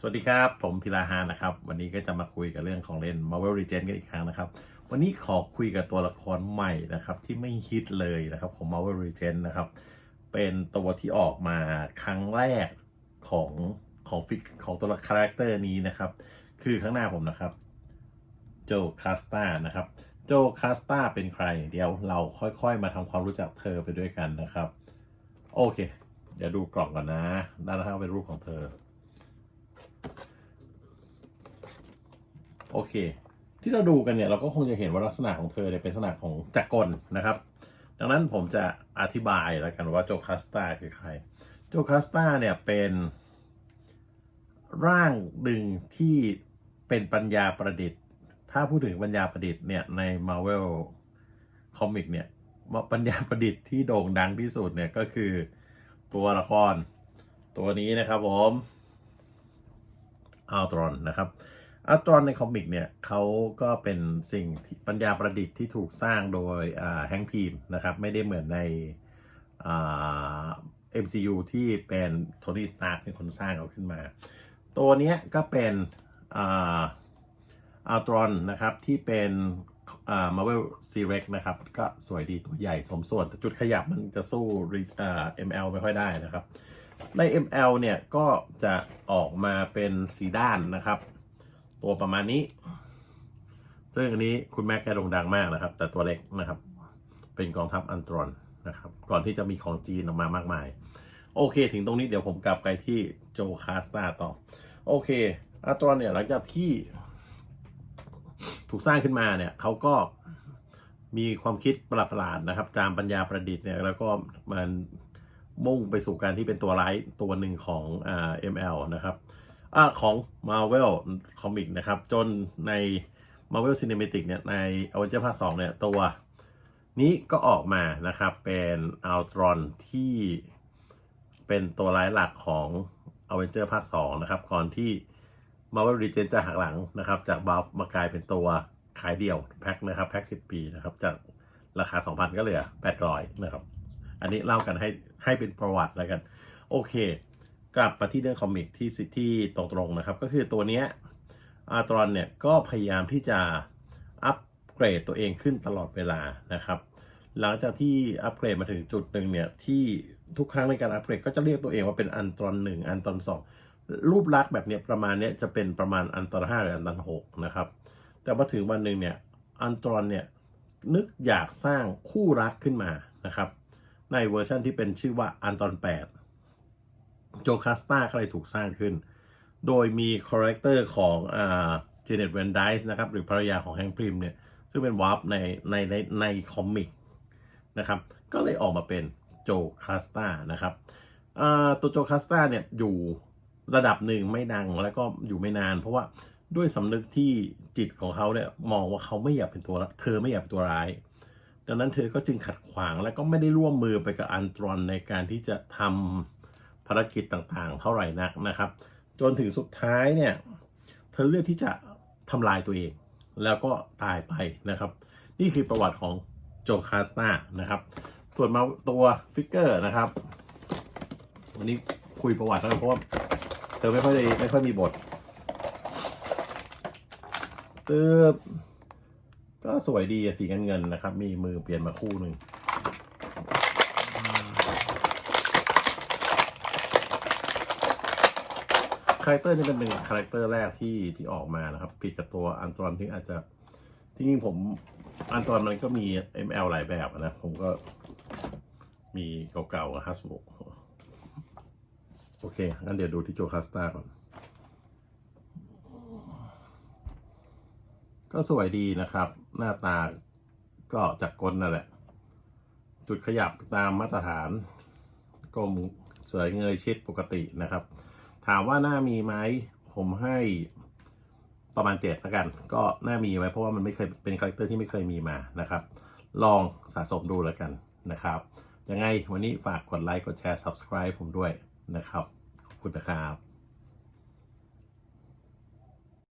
สวัสดีครับ ผมพิลาฮานนะครับ วันนี้ก็จะมาคุยกับเรื่องของเล่น Marvel Legends กันอีกครั้งนะครับ วันนี้ขอคุยกับตัวละครใหม่นะครับ ที่ไม่ฮิตเลยนะครับของ Marvel Legends นะครับ เป็นตัวที่ออกมาครั้งแรกของของฟิกของตัวละคาแรคเตอร์นี้นะครับ คือข้างหน้าผมนะครับ โจคาสตานะครับ โจคาสตาเป็นใคร เดี๋ยวเราค่อยๆ มาทำความรู้จักเธอไปด้วยกันนะครับ โอเค เดี๋ยวดูกล่องก่อนนะ ด้านข้างเป็นรูปของเธอ โอเค ที่เราดูกันเนี่ยเราก็คงจะเห็นว่าลักษณะของเธอเนี่ยเป็นลักษณะของจักรกลนะครับ ดังนั้นผมจะอธิบายแล้วกันว่าโจคาสตาคือใคร โจคาสตาเนี่ยเป็นร่างหนึ่งที่เป็นปัญญาประดิษฐ์ ถ้าพูดถึงปัญญาประดิษฐ์เนี่ยใน Marvel คอมิกเนี่ยปัญญาประดิษฐ์ที่โด่งดังที่สุดเนี่ยก็คือตัวละครตัวนี้นะครับผมอัลตรอนนะครับ อัลตรอนในคอมิกเนี่ยเขาก็เป็นสิ่งปัญญาประดิษฐ์ที่ถูกสร้างโดยแฮงค์พีมนะครับ ไม่ได้เหมือนในเอ่า MCU ที่เป็นโทนี่สตาร์เป็นคนสร้างเอาขึ้นมา ตัวเนี้ยก็เป็นอัลตรอนนะครับที่เป็นอ่า Marvel Series นะครับ ก็สวยดีตัวใหญ่สมส่วน แต่จุดขยับมันจะสู้เอ่า ML ไม่ค่อยได้นะครับ ใน ML เนี่ยก็จะออกมาเป็นสีด้านนะครับ ตัวประมาณนี้ ซึ่งอันนี้คุณแม่แกโด่งดังมากนะครับ แต่ตัวเล็กนะครับ เป็นกองทัพอันตรอนนะครับ ก่อนที่จะมีของจีนออกมามากมาย โอเค ถึงตรงนี้เดี๋ยวผมกลับไปที่โจคาสตาต่อ โอเค อันตรอนเนี่ยหลังจากที่ ถูกสร้างขึ้นมาเนี่ยเขาก็มีความคิดประหลาดนะครับ ตามปัญญาประดิษฐ์เนี่ยแล้วก็มันมุ่งไปสู่การที่เป็นตัวร้ายตัวหนึ่งของอ่า ML นะครับ อ่าของ Marvel Comic นะครับ จนใน Marvel Cinematic เนี่ยใน a v e n g e r ภาค2เนี่ยตัวนี้ก็ออกมานะครับ เป็นอัลตรอนที่เป็นตัวร้ายหลักของ a v e n g e r ภาค2นะครับ ก่อนที่ Marvel Legends จะหักหลังนะครับ จากบัฟมากลายเป็นตัวขายเดี่ยวแพ็คนะครับ แพ็ค 10 ปีนะครับ จากราคา 2,000 ก็เหลือ 800 นะครับ อันนี้เล่ากันให้ให้เป็นประวัติแล้วกัน โอเค กลับมาที่เรื่องคอมิกที่สิที่ตรงๆนะครับ ก็คือตัวเนี้ยอาร์ตรอนเนี่ยก็พยายามที่จะอัปเกรดตัวเองขึ้นตลอดเวลานะครับ หลังจากที่อัปเกรดมาถึงจุดหนึ่งเนี่ยที่ทุกครั้งในการอัปเกรดก็จะเรียกตัวเองว่าเป็นอันตรอนหนึ่งอันตรอนสองรูปลักษณ์แบบเนี้ยประมาณเนี้ยจะเป็นประมาณอันตรอนห้าหรืออันตรอนหกนะครับ แต่พอถึงวันหนึ่งเนี่ยอันตรอนเนี่ยนึกอยากสร้างคู่รักขึ้นมานะครับ ในเวอร์ชันที่เป็นชื่อว่าอันตรอน8 โจคาสตาก็เลยถูกสร้างขึ้น โดยมีคาแรคเตอร์ของเจเน็ตเวนไดส์นะครับหรือภรรยาของแฮงค์พริมเนี่ยซึ่งเป็นวาร์ปในในในในคอมิกนะครับก็เลยออกมาเป็นโจคาสตานะครับตัวโจคาสตาเนี่ยอยู่ระดับหนึ่งไม่ดังแล้วก็อยู่ไม่นาน เพราะว่าด้วยสำนึกที่จิตของเขาเนี่ยมองว่าเขาไม่อยากเป็นตัวเธอไม่อยากเป็นตัวร้าย ดังนั้นเธอก็จึงขัดขวางและก็ไม่ได้ร่วมมือไปกับอันตรอนในการที่จะทำ ภารกิจต่างๆ เท่าไหร่นักนะครับ จนถึงสุดท้ายเนี่ยเธอเลือกที่จะทำลายตัวเอง แล้วก็ตายไปนะครับ นี่คือประวัติของโจคาสตานะครับส่วนมาตัวฟิกเกอร์นะครับ วันนี้คุยประวัติแล้วกันเพราะว่าเธอไม่ค่อยได้ไม่ค่อยมีบทตึ๊บก็สวยดีสีเงินเงินนะครับ มีมือเปลี่ยนมาคู่หนึ่งคาแรคเตอร์นี่เป็นหนึ่งคาแรคเตอร์แรกที่ที่ออกมานะครับผิดกับตัวอันตรอนที่อาจจะที่จริงผมอันตรอนมันก็มี ML หลายแบบนะ ผมก็มีเก่าๆกับฮัสโบโอเคงั้นเดี๋ยวดูที่โจคาสตาก่อน ก็สวยดีนะครับ หน้าตาก็จากกลนั่นแหละ จุดขยับตามมาตรฐานก้มเสยเงยชิดปกตินะครับ ถามว่าหน้ามีไหมผมให้ประมาณเจ็ดละกัน ก็น่ามีไว้เพราะว่ามันไม่เคยเป็นคาแรคเตอร์ที่ไม่เคยมีมานะครับ ลองสะสมดูแล้วกันนะครับยังไงวันนี้ฝากกดไลค์กดแชร์ subscribe ผมด้วยนะครับ ขอบคุณนะครับ